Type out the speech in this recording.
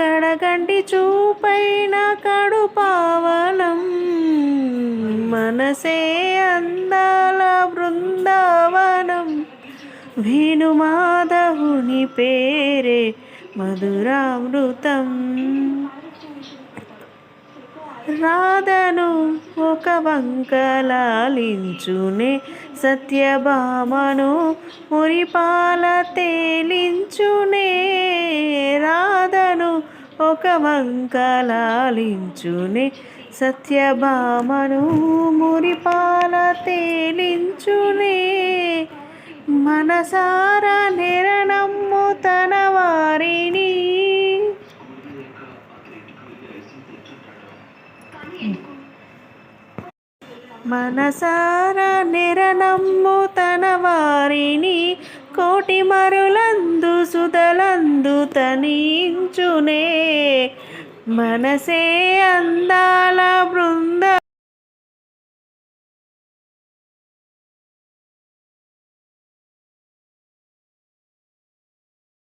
కడగంటి చూపైన కడు పావనం మనసే అందాల బృందావనం. వేణుమాధవుని పేరే మధురామృతం. రాధను ఒక వంకలాలించునే సత్యభామను మురిపాల తేలించునే. ఒక వంకలాలించునే సత్యభామను మురిపాల తేలించునే. మనసార నిరణమ్ము తన వారిని. మనసార నిరనమ్ము తన వారిని. కోటి మరులందు సుధలందు తనించునే. మనసే అందాల బృంద